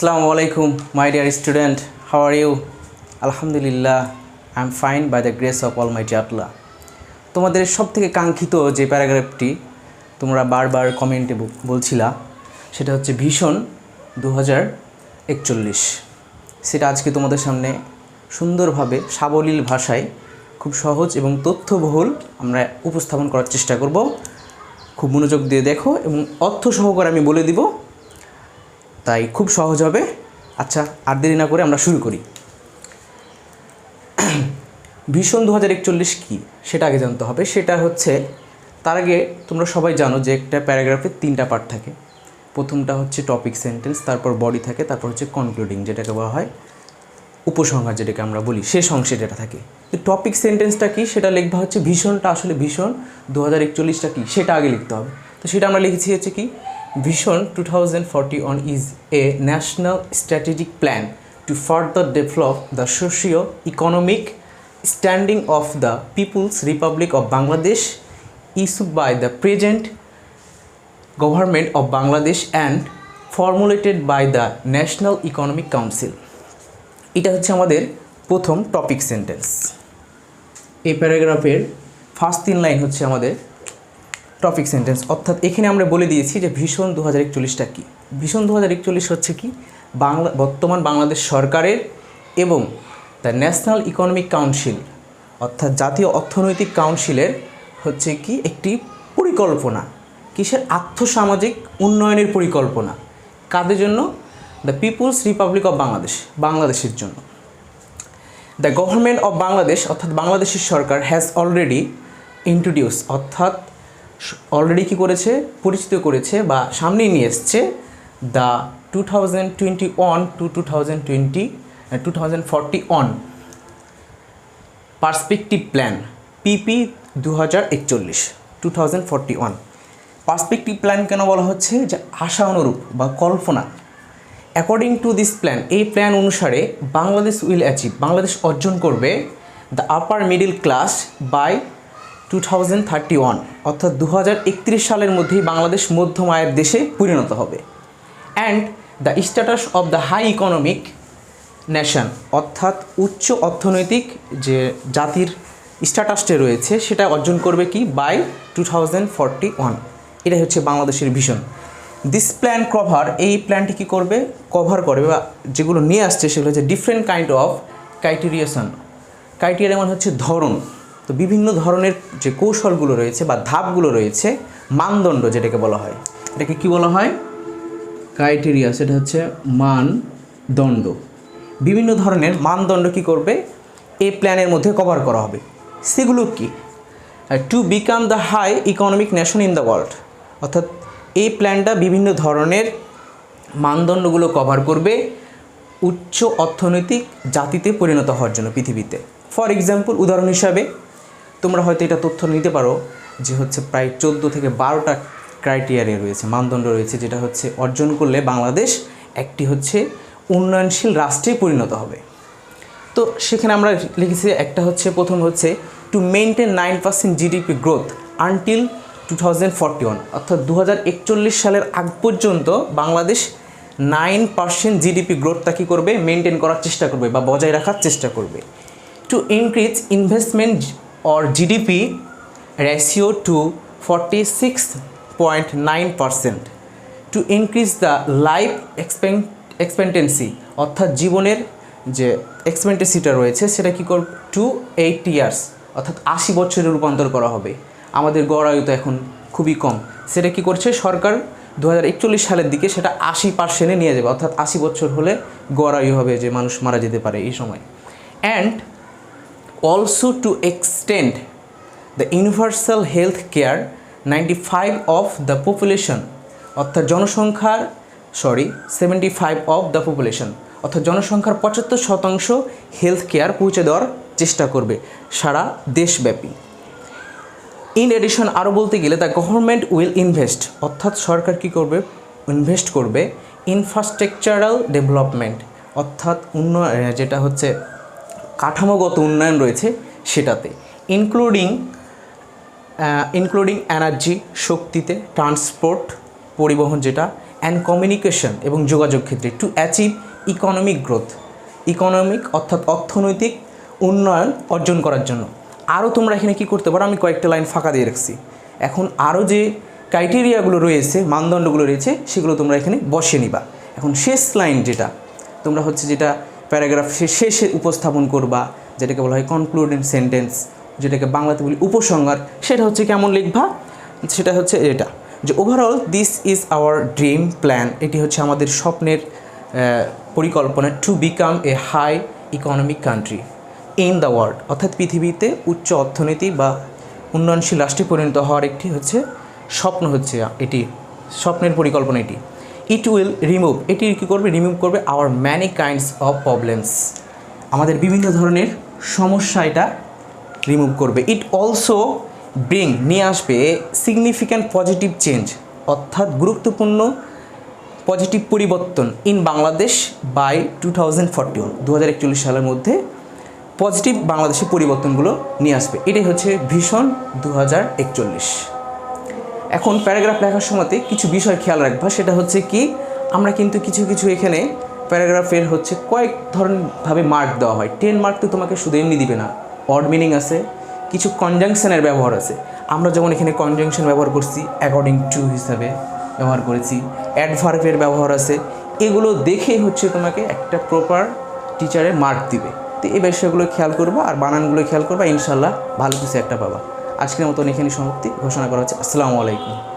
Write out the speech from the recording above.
Assalamu alaikum, my dear student. How are you? Alhamdulillah, I am fine by the grace of Almighty Allah. তোমাদের সব থেকে কাঙ্ক্ষিত যে প্যারাগ্রাফটি তোমরা বারবার কমেন্টে বলছিলা সেটা হচ্ছে ভীষণ দু একচল্লিশ সেটা আজকে তোমাদের সামনে সুন্দরভাবে সাবলীল ভাষায় খুব সহজ এবং তথ্যবহুল আমরা উপস্থাপন করার চেষ্টা করব খুব মনোযোগ দিয়ে দেখো এবং অর্থ সহকারে আমি বলে দিব তাই খুব সহজ হবে। আচ্ছা আর দেরি না করে আমরা শুরু করি। ভীষণ দু হাজার একচল্লিশ কী? সেটা আগে জানতে হবে। সেটা হচ্ছে, তার আগে তোমরা সবাই জানো যে একটা প্যারাগ্রাফের তিনটা পার্ট থাকে। প্রথমটা হচ্ছে টপিক সেন্টেন্স, তারপর বডি থাকে, তারপর হচ্ছে কনক্লুডিং যেটাকে বলা হয়। উপসংহার যেটাকে আমরা বলি, শেষ অংশে যেটা থাকে। তো টপিক সেন্টেন্সটা কি? সেটা লিখবা হচ্ছে ভীষণটা আসলে ভীষণ। দু হাজার একচল্লিশটা কী? সেটা আগে লিখতে হবে। তো সেটা আমরা লিখেছি হচ্ছে কি? Vision two thousand forty one is a national strategic plan to further develop the socio economic standing of the people's republic of Bangladesh issued by the present government of Bangladesh and formulated by the national economic council এটা হচ্ছে আমাদের প্রথম topic sentence এই প্যারাগ্রাফের first তিন line হচ্ছে আমাদের topic sentence. অর্থাৎ এখানে আমরা বলে দিয়েছি যে ভীষণ দু হাজার একচল্লিশটা কী? ভীষণ দু হাজার একচল্লিশ হচ্ছে কি? বাংলা, বর্তমান বাংলাদেশ সরকারের এবং দ্য ন্যাশনাল ইকোনমিক কাউন্সিল অর্থাৎ জাতীয় অর্থনৈতিক কাউন্সিলের হচ্ছে কি? একটি পরিকল্পনা। কিসের আর্থসামাজিক উন্নয়নের পরিকল্পনা? কাদের জন্য? The people's republic of Bangladesh বাংলাদেশের জন্য। দ্য গভর্নমেন্ট অফ বাংলাদেশ অর্থাৎ বাংলাদেশের সরকার হ্যাজ অলরেডি ইন্ট্রোডিউস অর্থাৎ অলরেডি কী করেছে? পরিচিত করেছে বা সামনে নিয়ে এসছে the two thousand twenty one to two thousand twenty two thousand one perspective plan PP দু হাজার একচল্লিশ two thousand forty one perspective plan কেন বলা হচ্ছে? যে আশা অনুরূপ বা কল্পনা। অ্যাকর্ডিং টু দিস প্ল্যান এই প্ল্যান অনুসারে বাংলাদেশ উইল অ্যাচিভ বাংলাদেশ অর্জন করবে the upper middle class by two thousand thirty one অর্থাৎ দু হাজার একত্রিশ সালের মধ্যেই বাংলাদেশ মধ্যম আয়ের দেশে পরিণত হবে। And the status of the high economic nation অর্থাৎ উচ্চ অর্থনৈতিক যে জাতির স্ট্যাটাসটা রয়েছে, সেটা অর্জন করবে কি? By two thousand forty one এটাই হচ্ছে বাংলাদেশের ভিশন দিস প্ল্যান কভার এই প্ল্যানটি কী করবে? কভার করবে বা যেগুলো নিয়ে আসছে, সেগুলো হচ্ছে different kind of criteriation criteria মানে হচ্ছে ধরন। তো বিভিন্ন ধরনের যে কৌশলগুলো রয়েছে বা ধাপগুলো রয়েছে, মানদণ্ড যেটাকে বলা হয়। এটাকে কি বলা হয়? ক্রাইটেরিয়া সেটা হচ্ছে মানদণ্ড। বিভিন্ন ধরনের মানদণ্ড কি করবে? এই প্ল্যানের মধ্যে কভার করা হবে। সেগুলো কি? To become the high economic nation in the world অর্থাৎ এই প্ল্যানটা বিভিন্ন ধরনের মানদণ্ডগুলো কভার করবে উচ্চ অর্থনৈতিক জাতিতে পরিণত হওয়ার জন্য পৃথিবীতে। ফর এক্সাম্পল উদাহরণ হিসাবে তোমরা হয়তো এটা তথ্য নিতে পারো যে হচ্ছে প্রায় চোদ্দ থেকে বারোটা ক্রাইটেরিয়া রয়েছে, মানদণ্ড রয়েছে, যেটা হচ্ছে অর্জন করলে বাংলাদেশ একটি হচ্ছে উন্নয়নশীল রাষ্ট্রে পরিণত হবে। তো সেখানে আমরা লিখেছি একটা হচ্ছে, প্রথম হচ্ছে to maintain nine percent GDP growth until two thousand forty one অর্থাৎ দু হাজার একচল্লিশ সালের আগ পর্যন্ত বাংলাদেশ নাইন পার্সেন্ট জিডিপি গ্রোথটা কী করবে? মেনটেন করার চেষ্টা করবে বা বজায় রাখার চেষ্টা করবে। To increase investment forty six point nine percent to increase the life expectancy অর্থাৎ জীবনের যে এক্সপেন্টেন্সিটা রয়েছে, সেটা কী কর টু এইট ইয়ার্স অর্থাৎ আশি বছরে রূপান্তর করা হবে। আমাদের গড় আয়ু তো এখন খুবই কম। সেটা কি করছে? সরকার দু হাজার একচল্লিশ সালের দিকে সেটা আশি পার্সেন্টে নিয়ে যাবে, অর্থাৎ আশি বছর হলে গড় আয়ু হবে যে মানুষ মারা যেতে পারে এই সময়। And to extend the universal health care ninety five of the population অর্থাৎ জনসংখ্যার sorry seventy five of the population অর্থাৎ জনসংখ্যার পঁচাত্তর শতাংশ হেলথ কেয়ার পৌঁছে দেওয়ার চেষ্টা করবে সারা দেশব্যাপী। ইন এডিশন আরও বলতে গেলে দ্য গভর্নমেন্ট উইল ইনভেস্ট অর্থাৎ সরকার কী করবে? ইনভেস্ট করবে ইনফ্রাস্ট্রাকচারাল ডেভেলপমেন্ট অর্থাৎ উন্নয়ন, যেটা হচ্ছে কাঠামোগত উন্নয়ন রয়েছে সেটাতে ইনক্লুডিং ইনক্লুডিং এনার্জি শক্তিতে ট্রান্সপোর্ট পরিবহন যেটা অ্যান্ড কমিউনিকেশন এবং যোগাযোগ ক্ষেত্রে to achieve economic growth economic অর্থাৎ অর্থনৈতিক উন্নয়ন অর্জন করার জন্য। আরও তোমরা এখানে কি করতে পারো? আমি কয়েকটা লাইন ফাঁকা দিয়ে রাখছি। এখন আরও যে ক্রাইটেরিয়াগুলো রয়েছে, মানদণ্ডগুলো রয়েছে, সেগুলো তোমরা এখানে বসে নিবা। এখন শেষ লাইন যেটা, তোমরা হচ্ছে যেটা প্যারাগ্রাফ শেষে উপস্থাপন করবা, যেটাকে বলা হয় কনক্লুডেন্ট সেন্টেন্স যেটাকে বাংলাতে বলি উপসংহার, সেটা হচ্ছে কেমন লিখবা? সেটা হচ্ছে এটা, যে overall this is our dream plan এটি হচ্ছে আমাদের স্বপ্নের পরিকল্পনা to become a high economic country in the world অর্থাৎ পৃথিবীতে উচ্চ অর্থনীতি বা উন্নয়নশীল রাষ্ট্রে পরিণত হওয়ার একটি হচ্ছে স্বপ্ন হচ্ছে এটি, স্বপ্নের পরিকল্পনা এটি। ইট উইল রিমুভ এটি কী করবে? রিমুভ করবে our many kinds of problems আমাদের বিভিন্ন ধরনের সমস্যা এটা রিমুভ করবে। ইট অলসো ব্রিং নিয়ে আসবে সিগনিফিক্যান্ট পজিটিভ চেঞ্জ অর্থাৎ গুরুত্বপূর্ণ পজিটিভ পরিবর্তন in Bangladesh by two thousand forty one দু হাজার একচল্লিশ সালের মধ্যে পজিটিভ বাংলাদেশের পরিবর্তনগুলো নিয়ে আসবে। এটাই হচ্ছে ভীষণ দু হাজার একচল্লিশ। এখন প্যারাগ্রাফ লেখার সময়তে কিছু বিষয় খেয়াল রাখবা। সেটা হচ্ছে কি, আমরা কিন্তু কিছু কিছু এখানে প্যারাগ্রাফের হচ্ছে কয়েক ধরনভাবে মার্ক দেওয়া হয়। টেন মার্ক তো তোমাকে শুধু এমনি দিবে না। অড মিনিং আছে, কিছু কনজাংশনের ব্যবহার আছে। আমরা যেমন এখানে কনজাংশন ব্যবহার করছি অ্যাকর্ডিং টু হিসাবে ব্যবহার করেছি। অ্যাডভার্বের ব্যবহার আছে। এগুলো দেখে হচ্ছে তোমাকে একটা প্রপার টিচারে মার্ক দিবে। তো এই বিষয়গুলো খেয়াল করবা আর বানানগুলো খেয়াল করবা ইনশাল্লাহ ভালো কিছু একটা পাবা। আজকের মতন এখানে সমাপ্তি ঘোষণা করা হচ্ছে। আসসালামু আলাইকুম।